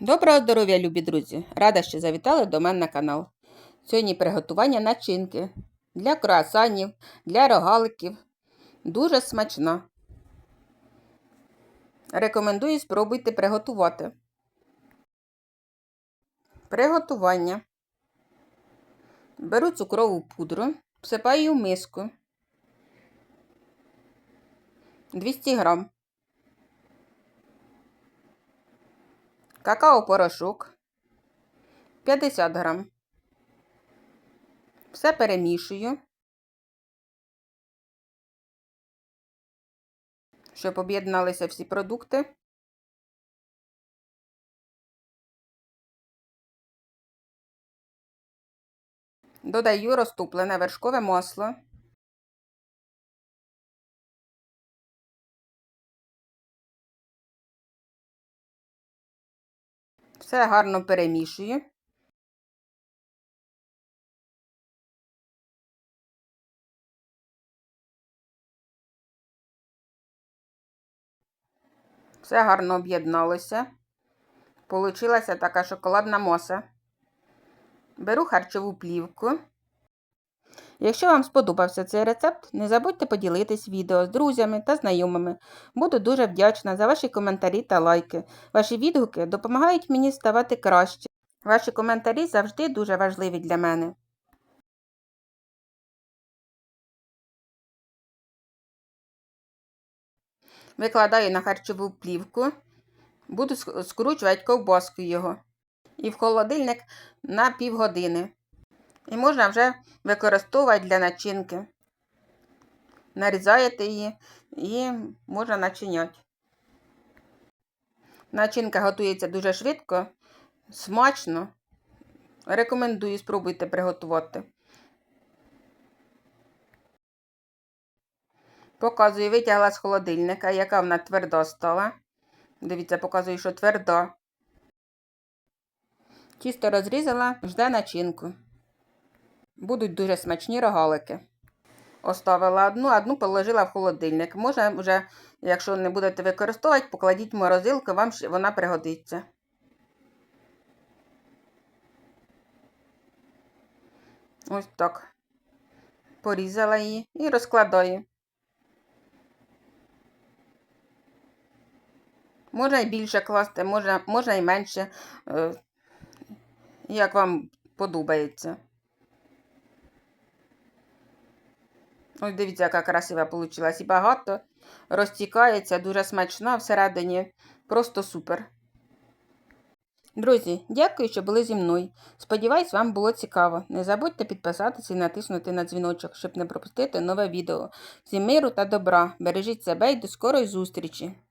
Доброго здоров'я, любі друзі! Рада, що завітали до мене на канал. Сьогодні приготування начинки для круасанів, для рогаликів. Дуже смачна. Рекомендую спробуйте приготувати. Приготування. Беру цукрову пудру, всипаю в миску 200 грам. Какао-порошок 50 грам. Все перемішую, щоб об'єдналися всі продукти. Додаю розтоплене вершкове масло. Все гарно перемішую. Все гарно об'єдналося. Получилася така шоколадна моса. Беру харчову плівку. Якщо вам сподобався цей рецепт, не забудьте поділитись відео з друзями та знайомими. Буду дуже вдячна за ваші коментарі та лайки. Ваші відгуки допомагають мені ставати краще. Ваші коментарі завжди дуже важливі для мене. Викладаю на харчову плівку, буду скручувати ковбаску його. І в холодильник на півгодини. І можна вже використовувати для начинки. Нарізаєте її і можна начиняти. Начинка готується дуже швидко, смачно. Рекомендую спробуйте приготувати. Показую, витягла з холодильника, яка вона тверда стала. Дивіться, показую, що тверда. Чисто розрізала, жде начинку. Будуть дуже смачні рогалики. Оставила одну, одну положила в холодильник. Можна вже, якщо не будете використовувати, покладіть в морозилку, вам вона пригодиться. Ось так. Порізала її і розкладаю. Можна і більше класти, можна, можна і менше, е, як вам подобається. Ось дивіться, яка красива вийшла. І багато розтікається, дуже смачна всередині. Просто супер. Друзі, дякую, що були зі мною. Сподіваюсь, вам було цікаво. Не забудьте підписатися і натиснути на дзвіночок, щоб не пропустити нове відео. Всім миру та добра. Бережіть себе і до скорої зустрічі!